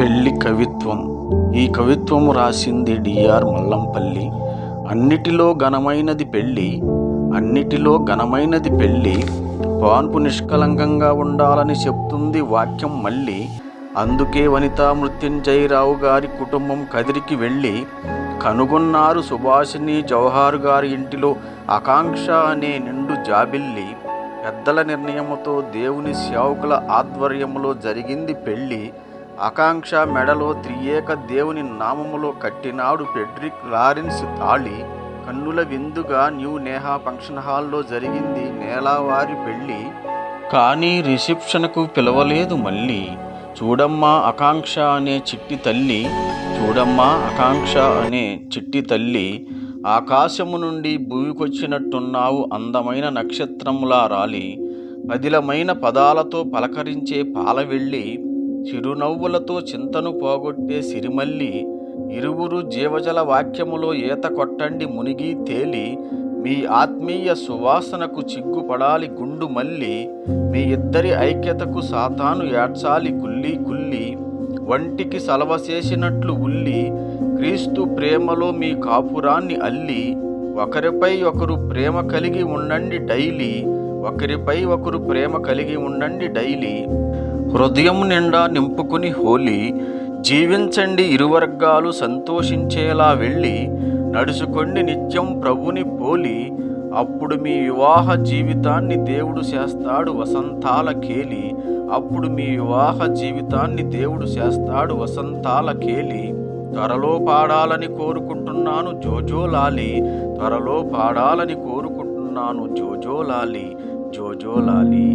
పెళ్ళి కవిత్వం. ఈ కవిత్వం రాసింది డిఆర్ మల్లంపల్లి. అన్నిటిలో ఘనమైనది పెళ్ళి అన్నిటిలో ఘనమైనది పెళ్ళి. పాన్పు నిష్కలంకంగా ఉండాలని చెప్తుంది వాక్యం మళ్ళీ. అందుకే వనితా మృత్యుంజయరావు గారి కుటుంబం కదిరికి వెళ్ళి కనుగొన్నారు సుభాషిణి జవహార్ గారి ఇంటిలో ఆకాంక్ష అనే నిండు జాబిల్లి. పెద్దల నిర్ణయముతో దేవుని సేవకుల ఆధ్వర్యంలో జరిగింది పెళ్ళి. ఆకాంక్ష మెడలో త్రియేక దేవుని నామములో కట్టినాడు ఫెడ్రిక్ లారెన్స్ తాళి. కన్నుల విందుగా న్యూ నేహా ఫంక్షన్ హాల్లో జరిగింది నేలావారి పెళ్ళి. కానీ రిసెప్షన్కు పిలవలేదు మళ్ళీ. చూడమ్మా ఆకాంక్ష అనే చిట్టి తల్లి. చూడమ్మా ఆకాంక్ష అనే చిట్టి తల్లి. ఆకాశము నుండి భూమికొచ్చినట్టున్నావు అందమైన నక్షత్రములా రాలి. పదిలమైన పదాలతో పలకరించే పాలవెళ్ళి చిరునవ్వులతో చింతను పోగొట్టే సిరిమల్లి ఇరువురు జీవజల వాక్యములో ఈత కొట్టండి మునిగి తేలి మీ ఆత్మీయ సువాసనకు చిగ్గుపడాలి గుండు మల్లి మీ ఇద్దరి ఐక్యతకు సాతాను ఏడ్చాలి కుల్లి కుల్లి వంటికి సలవ చేసినట్లు ఉల్లి క్రీస్తు ప్రేమలో మీ కాపురాన్ని అల్లి ఒకరిపై ఒకరు ప్రేమ కలిగి ఉండండి డైలీ ఒకరిపై ఒకరు ప్రేమ కలిగి ఉండండి డైలీ. హృదయం నిండా నింపుకుని హోలీ జీవించండి ఇరువర్గాలు సంతోషించేలా వెళ్ళి నడుచుకోండి నిత్యం ప్రభుని పోలి. అప్పుడు మీ వివాహ జీవితాన్ని దేవుడు చేస్తాడు వసంతాల కేలి అప్పుడు మీ వివాహ జీవితాన్ని దేవుడు చేస్తాడు వసంతాల కేలి త్వరలో పాడాలని కోరుకుంటున్నాను జోజోలాలి త్వరలో పాడాలని కోరుకుంటున్నాను జోజోలాలి జోజోలాలి